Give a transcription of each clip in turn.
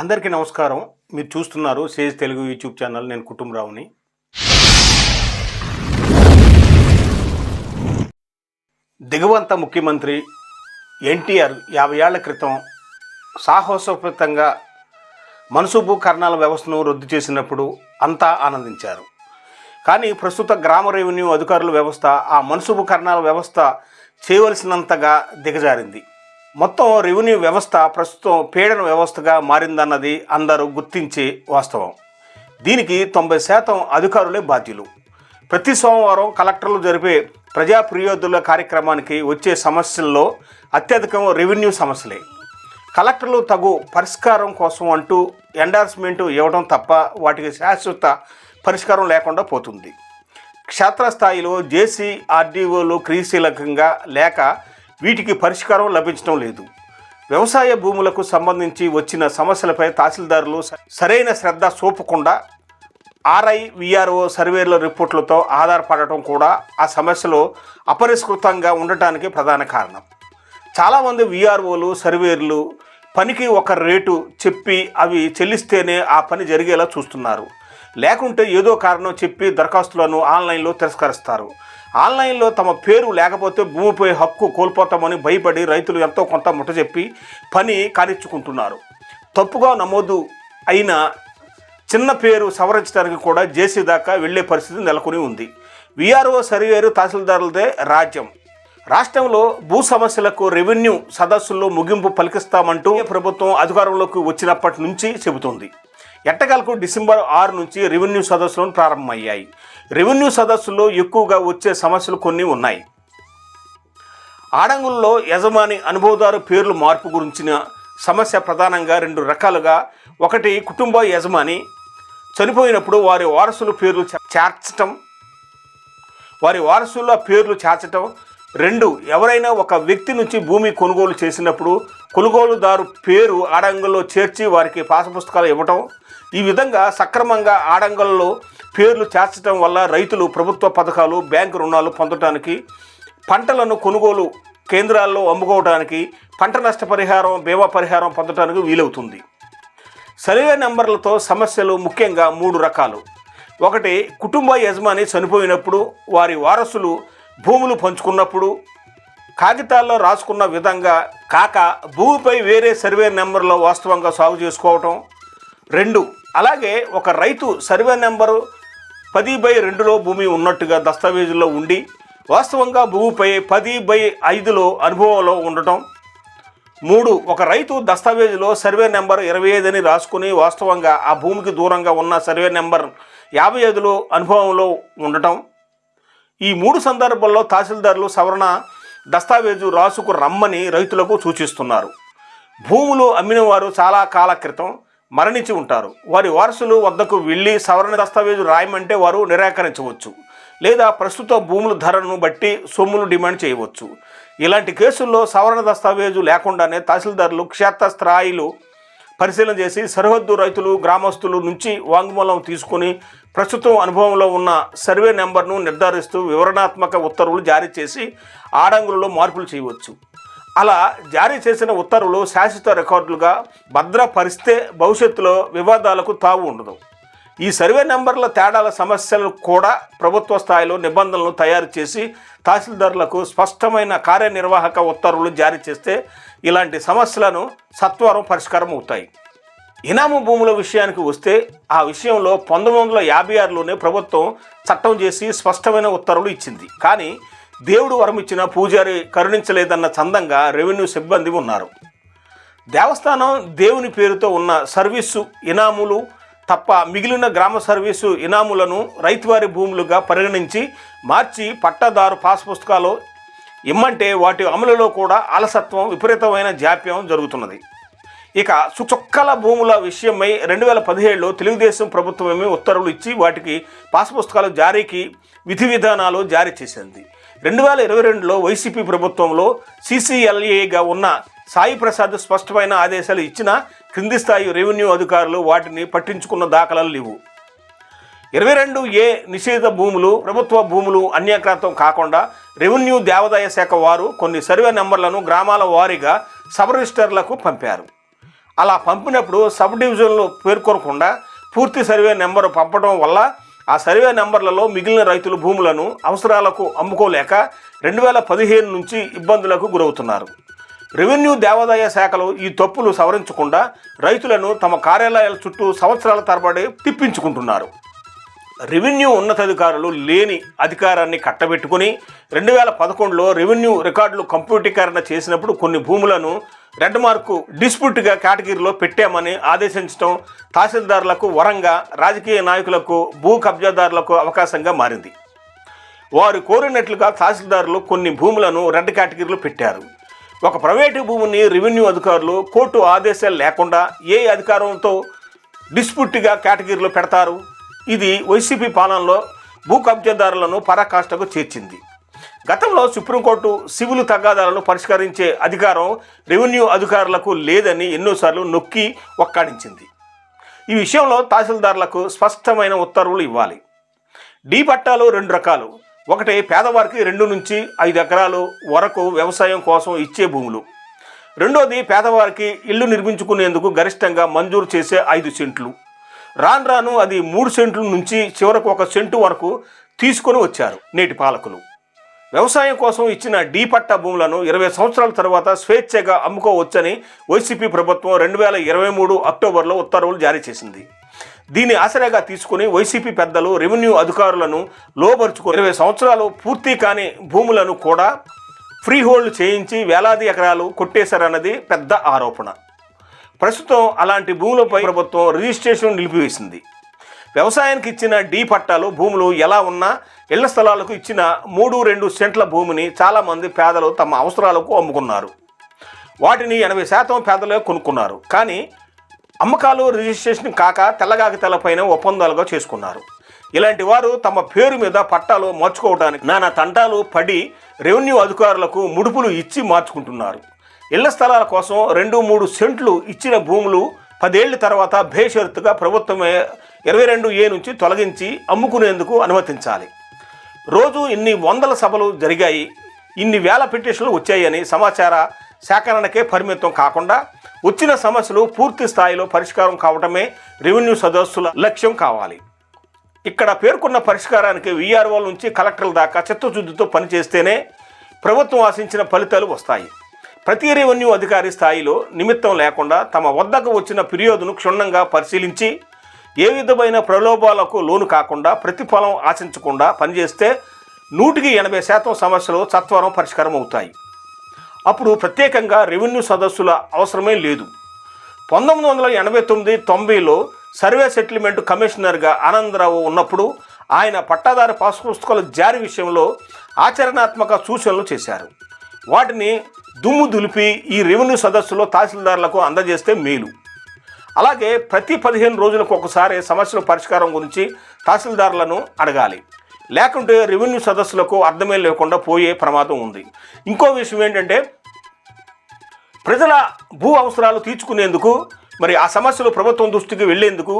అందరికీ నమస్కారం. మీరు చూస్తున్నారు సేజ్ తెలుగు యూట్యూబ్ ఛానల్. నేను కుటుంబరావుని దిగువంత ముఖ్యమంత్రి ఎన్టీఆర్ యాభై ఏళ్ళ క్రితం సాహసోపేతంగా మనసుబు కర్ణాల వ్యవస్థను రద్దు చేసినప్పుడు అంతా ఆనందించారు. కానీ ప్రస్తుత గ్రామ రెవెన్యూ అధికారుల వ్యవస్థ ఆ మనసుబు కర్ణాల వ్యవస్థ చేయవలసినంతగా దిగజారింది. మొత్తం రెవెన్యూ వ్యవస్థ ప్రస్తుతం పీడన వ్యవస్థగా మారిందన్నది అందరూ గుర్తించే వాస్తవం. దీనికి తొంభై శాతం అధికారులే బాధ్యులు. ప్రతి సోమవారం కలెక్టర్లు జరిపే ప్రజా ఫిర్యాదుల కార్యక్రమానికి వచ్చే సమస్యల్లో అత్యధికం రెవెన్యూ సమస్యలే. కలెక్టర్లు తగు పరిష్కారం కోసం అంటూ ఎండార్స్మెంట్ ఇవ్వడం తప్ప వాటికి శాశ్వత పరిష్కారం లేకుండా పోతుంది. క్షేత్రస్థాయిలో జేసీ ఆర్డీఓలు క్రియాశీలకంగా లేక వీటికి పరిష్కారం లభించడం లేదు. వ్యవసాయ భూములకు సంబంధించి వచ్చిన సమస్యలపై తహసీల్దారులు సరైన శ్రద్ధ చూపకుండా ఆర్ఐ విఆర్ఓ సర్వేల రిపోర్ట్లతో ఆధారపడటం కూడా ఆ సమస్యలో అపరిష్కృతంగా ఉండటానికి ప్రధాన కారణం. చాలామంది విఆర్ఓలు సర్వేర్లు పనికి ఒక రేటు చెప్పి అవి చెల్లిస్తేనే ఆ పని జరిగేలా చూస్తున్నారు. లేకుంటే ఏదో కారణం చెప్పి దరఖాస్తులను ఆన్లైన్లో తిరస్కరిస్తారు. ఆన్లైన్లో తమ పేరు లేకపోతే భూమిపై హక్కు కోల్పోతామని భయపడి రైతులు ఎంతో కొంత ముట్టజెప్పి పని కానిచ్చుకుంటున్నారు. తప్పుగా నమోదు అయిన చిన్న పేరు సవరించడానికి కూడా జేసీ దాకా వెళ్ళే పరిస్థితి నెలకొని ఉంది. విఆర్ఓ సర్వేరు తహసీల్దారులదే రాజ్యం. రాష్ట్రంలో భూ సమస్యలకు రెవెన్యూ సదస్సుల్లో ముగింపు పలికిస్తామంటూ ప్రభుత్వం అధికారంలోకి వచ్చినప్పటి నుంచి చెబుతోంది. ఎట్టకాలకు డిసెంబర్ ఆరు నుంచి రెవెన్యూ సదస్సులు ప్రారంభమయ్యాయి. రెవెన్యూ సదస్సుల్లో ఎక్కువగా వచ్చే సమస్యలు కొన్ని ఉన్నాయి. ఆడంగుల్లో యజమాని అనుభవదారు పేర్లు మార్పు గురించిన సమస్య ప్రధానంగా రెండు రకాలుగా. ఒకటి కుటుంబ యజమాని. చనిపోయినప్పుడు వారి వారసుల పేర్లు చేర్చటం. వారి వారసుల పేర్లు చేర్చటం. రెండు ఎవరైనా ఒక వ్యక్తి నుంచి భూమి కొనుగోలు చేసినప్పుడు కొనుగోలుదారు పేరు ఆడంగుల్లో చేర్చి వారికి పాసపుస్తకాలు ఇవ్వటం. ఈ విధంగా సక్రమంగా ఆడంగల్లో పేర్లు చేర్చడం వల్ల రైతులు ప్రభుత్వ పథకాలు బ్యాంకు రుణాలు పొందడానికి పంటలను కొనుగోలు కేంద్రాల్లో అమ్ముకోవడానికి పంట నష్టపరిహారం బీమా పరిహారం పొందడానికి వీలవుతుంది. సర్వే నెంబర్లతో సమస్యలు ముఖ్యంగా మూడు రకాలు. ఒకటి కుటుంబ యజమాని చనిపోయినప్పుడు వారి వారసులు భూములు పంచుకున్నప్పుడు కాగితాల్లో రాసుకున్న విధంగా కాక భూమిపై వేరే సర్వే నెంబర్లో వాస్తవంగా సాగు చేసుకోవటం. రెండు అలాగే ఒక రైతు సర్వే నెంబరు పది బై రెండులో భూమి ఉన్నట్టుగా దస్తావేజుల్లో ఉండి వాస్తవంగా భూమిపై పది బై ఐదులో అనుభవంలో ఉండటం. మూడు ఒక రైతు దస్తావేజులో సర్వే నెంబర్ ఇరవై ఐదు అని రాసుకుని వాస్తవంగా ఆ భూమికి దూరంగా ఉన్న సర్వే నెంబర్ యాభై ఐదులో అనుభవంలో ఉండటం. ఈ మూడు సందర్భాల్లో తహసీల్దారులు సవరణ దస్తావేజు రాసుకు రమ్మని రైతులకు సూచిస్తున్నారు. భూములు అమ్మిన వారు చాలా కాల క్రితం మరణించి ఉంటారు. వారి వారసులు వద్దకు వెళ్ళి సవరణ దస్తావేజు రాయమంటే వారు నిరాకరించవచ్చు లేదా ప్రస్తుత భూముల ధరను బట్టి సొమ్ములు డిమాండ్ చేయవచ్చు. ఇలాంటి కేసుల్లో సవరణ దస్తావేజు లేకుండానే తహసీల్దారులు క్షేత్రస్థాయిలు పరిశీలన చేసి సరిహద్దు రైతులు గ్రామస్తుల నుంచి వాంగ్మూలం తీసుకుని ప్రస్తుతం అనుభవంలో ఉన్న సర్వే నెంబర్ను నిర్ధారిస్తూ వివరణాత్మక ఉత్తర్వులు జారీ చేసి ఆడంగులలో మార్పులు చేయవచ్చు. అలా జారీ చేసిన ఉత్తర్వులు శాశ్వత రికార్డులుగా భద్రపరిస్తే భవిష్యత్తులో వివాదాలకు తావు ఉండదు. ఈ సర్వే నెంబర్ల తేడాల సమస్యలు కూడా ప్రభుత్వ స్థాయిలో నిబంధనలు తయారు చేసి తహసీల్దారులకు స్పష్టమైన కార్యనిర్వాహక ఉత్తర్వులు జారీ చేస్తే ఇలాంటి సమస్యలను సత్వరం పరిష్కారం అవుతాయి. ఇనాము భూముల విషయానికి వస్తే ఆ విషయంలో పంతొమ్మిది వందల యాభై ఆరులోనే ప్రభుత్వం చట్టం చేసి స్పష్టమైన ఉత్తర్వులు ఇచ్చింది. కానీ దేవుడు వరం ఇచ్చిన పూజారి కరుణించలేదన్న చందంగా రెవెన్యూ సిబ్బంది ఉన్నారు. దేవస్థానం దేవుని పేరుతో ఉన్న సర్వీసు ఇనాములు తప్ప మిగిలిన గ్రామ సర్వీసు ఇనాములను రైతువారి భూములుగా పరిగణించి మార్చి పట్టదారు పాస్ పుస్తకాలు ఇమ్మంటే వాటి అమలులో కూడా అలసత్వం విపరీతమైన జాప్యం జరుగుతున్నది. ఇక సుచుక్కల భూముల విషయమై రెండు వేల పదిహేడులో తెలుగుదేశం ప్రభుత్వమే ఉత్తర్వులు ఇచ్చి వాటికి పాస్ పుస్తకాలు జారీకి విధి విధానాలు జారీ చేసింది. రెండు వేల ఇరవై రెండులో వైసీపీ ప్రభుత్వంలో సీసీఎల్ఏగా ఉన్న సాయి ప్రసాద్ స్పష్టమైన ఆదేశాలు ఇచ్చిన క్రింది స్థాయి రెవెన్యూ అధికారులు వాటిని పట్టించుకున్న దాఖలాలు లేవు. ఇరవై రెండు ఏ నిషేధ భూములు ప్రభుత్వ భూములు అన్యాక్రాంతం కాకుండా రెవెన్యూ దేవాదాయ శాఖ వారు కొన్ని సర్వే నెంబర్లను గ్రామాల వారీగా సబ్ రిజిస్టర్లకు పంపారు. అలా పంపినప్పుడు సబ్ డివిజన్లు పేర్కొనకుండా పూర్తి సర్వే నెంబర్ పంపడం వల్ల ఆ సర్వే నెంబర్లలో మిగిలిన రైతులు భూములను అవసరాలకు అమ్ముకోలేక రెండు వేల పదిహేను నుంచి ఇబ్బందులకు గురవుతున్నారు. రెవెన్యూ దేవాదాయ శాఖలు ఈ తప్పులు సవరించకుండా రైతులను తమ కార్యాలయాల చుట్టూ సంవత్సరాల తరబడి తిప్పించుకుంటున్నారు. రెవెన్యూ ఉన్నతాధికారులు లేని అధికారాన్ని కట్టబెట్టుకుని రెండు వేల పదకొండులో రెవెన్యూ రికార్డులు కంప్యూటీకరణ చేసినప్పుడు కొన్ని భూములను రెడ్ మార్కు డిస్ప్యూట్గా కేటగిరీలో పెట్టామని ఆదేశించడం తహసీల్దారులకు వరంగా రాజకీయ నాయకులకు భూ కబ్జాదారులకు అవకాశంగా మారింది. వారు కోరినట్లుగా తహసీల్దారులు కొన్ని భూములను రెడ్ కేటగిరీలో పెట్టారు. ఒక ప్రైవేటు భూమిని రెవెన్యూ అధికారులు కోర్టు ఆదేశాలు లేకుండా ఏ అధికారంతో డిస్ప్యూట్గా కేటగిరీలో పెడతారు? ఇది వైసీపీ పాలనలో భూ కబ్జాదారులను పరాకాష్ఠకు చేర్చింది. గతంలో సుప్రీంకోర్టు సివిల్ తగాదాలను పరిష్కరించే అధికారం రెవెన్యూ అధికారులకు లేదని ఎన్నోసార్లు నొక్కి ఒక్కాడించింది ఈ విషయంలో తహసీల్దారులకు స్పష్టమైన ఉత్తర్వులు ఇవ్వాలి. డీ పట్టాలు రెండు రకాలు. ఒకటి పేదవారికి రెండు నుంచి ఐదు ఎకరాలు వరకు వ్యవసాయం కోసం ఇచ్చే భూములు. రెండోది పేదవారికి ఇల్లు నిర్మించుకునేందుకు గరిష్టంగా మంజూరు చేసే ఐదు సెంట్లు. రాను రాను అది మూడు సెంట్ల నుంచి చివరకు ఒక సెంటు వరకు తీసుకొని వచ్చారు నేటి పాలకులు. వ్యవసాయం కోసం ఇచ్చిన డీ పట్టా భూములను ఇరవై సంవత్సరాల తర్వాత స్వేచ్ఛగా అమ్ముకోవచ్చని వైసీపీ ప్రభుత్వం రెండు వేల ఇరవై మూడు అక్టోబర్లో ఉత్తర్వులు జారీ చేసింది. దీన్ని ఆసరాగా తీసుకుని వైసీపీ పెద్దలు రెవెన్యూ అధికారులను లోబరుచుకుని ఇరవై సంవత్సరాలు పూర్తి కాని భూములను కూడా ఫ్రీ హోల్డ్ చేయించి వేలాది ఎకరాలు కొట్టేశారన్నది పెద్ద ఆరోపణ. ప్రస్తుతం అలాంటి భూములపై ప్రభుత్వం రిజిస్ట్రేషన్ నిలిపివేసింది. వ్యవసాయానికి ఇచ్చిన డీ పట్టాలు భూములు ఎలా ఉన్నా ఇళ్ళ స్థలాలకు ఇచ్చిన మూడు రెండు సెంట్ల భూమిని చాలామంది పేదలు తమ అవసరాలకు అమ్ముకున్నారు. వాటిని ఎనభై శాతం పేదలే కొనుక్కున్నారు. కానీ అమ్మకాలు రిజిస్ట్రేషన్ కాక తెల్లగాగితలపైన ఒప్పందాలుగా చేసుకున్నారు. ఇలాంటి వారు తమ పేరు మీద పట్టాలు మార్చుకోవడానికి నానా తంటాలు పడి రెవెన్యూ అధికారులకు ముడుపులు ఇచ్చి మార్చుకుంటున్నారు. ఇళ్ళ స్థలాల కోసం రెండు మూడు సెంట్లు ఇచ్చిన భూములు పదేళ్ళ తర్వాత బేషరతుగా ప్రభుత్వమే ఇరవై రెండు ఏ నుంచి తొలగించి అమ్ముకునేందుకు అనుమతించాలి. రోజు ఇన్ని వందల సభలు జరిగాయి ఇన్ని వేల పిటిషన్లు వచ్చాయని సమాచార సేకరణకే పరిమితం కాకుండా వచ్చిన సమస్యలు పూర్తి స్థాయిలో పరిష్కారం కావటమే రెవెన్యూ సదస్సుల లక్ష్యం కావాలి. ఇక్కడ పేర్కొన్న పరిష్కారానికి వీఆర్ఓల నుంచి కలెక్టర్ల దాకా చిత్తశుద్ధితో పనిచేస్తేనే ప్రభుత్వం ఆశించిన ఫలితాలు వస్తాయి. ప్రతి రెవెన్యూ అధికారి స్థాయిలో నిమిత్తం లేకుండా తమ వద్దకు వచ్చిన ఫిర్యాదును క్షుణ్ణంగా పరిశీలించి ఏ విధమైన ప్రలోభాలకు లోను కాకుండా ప్రతిఫలం ఆశించకుండా పనిచేస్తే నూటికి ఎనభై శాతం సమస్యలు సత్వరం పరిష్కారం అవుతాయి. అప్పుడు ప్రత్యేకంగా రెవెన్యూ సదస్సుల అవసరమే లేదు. పంతొమ్మిది వందల ఎనభై తొమ్మిది తొంభైలో సర్వే సెటిల్మెంట్ కమిషనర్గా ఆనందరావు ఉన్నప్పుడు ఆయన పట్టాదారు పాస్ పుస్తకాల జారీ విషయంలో ఆచరణాత్మక సూచనలు చేశారు. వాటిని దుమ్ము దులిపి ఈ రెవెన్యూ సదస్సులో తహసీల్దారులకు అందజేస్తే మేలు. అలాగే ప్రతి పదిహేను రోజులకు ఒకసారి సమస్యల పరిష్కారం గురించి తహసీల్దారులను అడగాలి. లేకుంటే రెవెన్యూ సదస్సులకు అర్థమే లేకుండా పోయే ప్రమాదం ఉంది. ఇంకో విషయం ఏంటంటే ప్రజల భూ అవసరాలు తీర్చుకునేందుకు మరి ఆ సమస్యలు ప్రభుత్వం దృష్టికి వెళ్ళేందుకు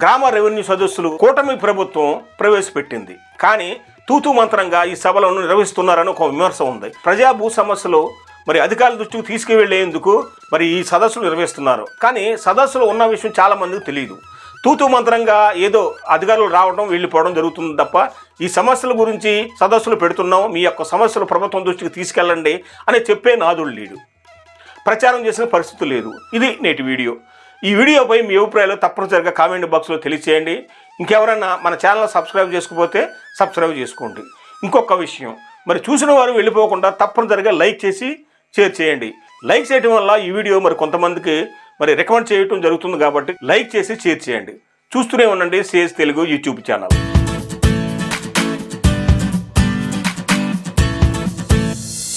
గ్రామ రెవెన్యూ సదస్సులు కూటమి ప్రభుత్వం ప్రవేశపెట్టింది. కానీ తూతూ మంత్రంగా ఈ సభలను నిర్వహిస్తున్నారని ఒక విమర్శ ఉంది. ప్రజా భూ సమస్యలు మరి అధికారుల దృష్టికి తీసుకువెళ్ళేందుకు మరి ఈ సదస్సులు నిర్వహిస్తున్నారు. కానీ సదస్సులు ఉన్న విషయం చాలా మందికి తెలియదు తూతు మంత్రంగా ఏదో అధికారులు రావడం వెళ్ళిపోవడం జరుగుతుంది తప్ప ఈ సమస్యల గురించి సదస్సులు పెడుతున్నాం మీ యొక్క సమస్యలు ప్రభుత్వం దృష్టికి తీసుకెళ్ళండి అని చెప్పే నాదుడు లేడు. ప్రచారం చేసిన పరిస్థితి లేదు. ఇది నేటి వీడియో. ఈ వీడియోపై మీ అభిప్రాయాలు తప్పనిసరిగా కామెంట్ బాక్స్లో తెలియచేయండి. ఇంకెవరైనా మన ఛానల్ సబ్స్క్రైబ్ చేసుకుపోతే సబ్స్క్రైబ్ చేసుకోండి. ఇంకొక విషయం మరి చూసిన వారు వెళ్ళిపోకుండా తప్పనిసరిగా లైక్ చేసి షేర్ చేయండి. లైక్ చేయడం వల్ల ఈ వీడియో మరి కొంతమందికి మరి రికమెండ్ చేయటం జరుగుతుంది కాబట్టి లైక్ చేసి షేర్ చేయండి. చూస్తూనే ఉండండి. Sage Telugu YouTube channel.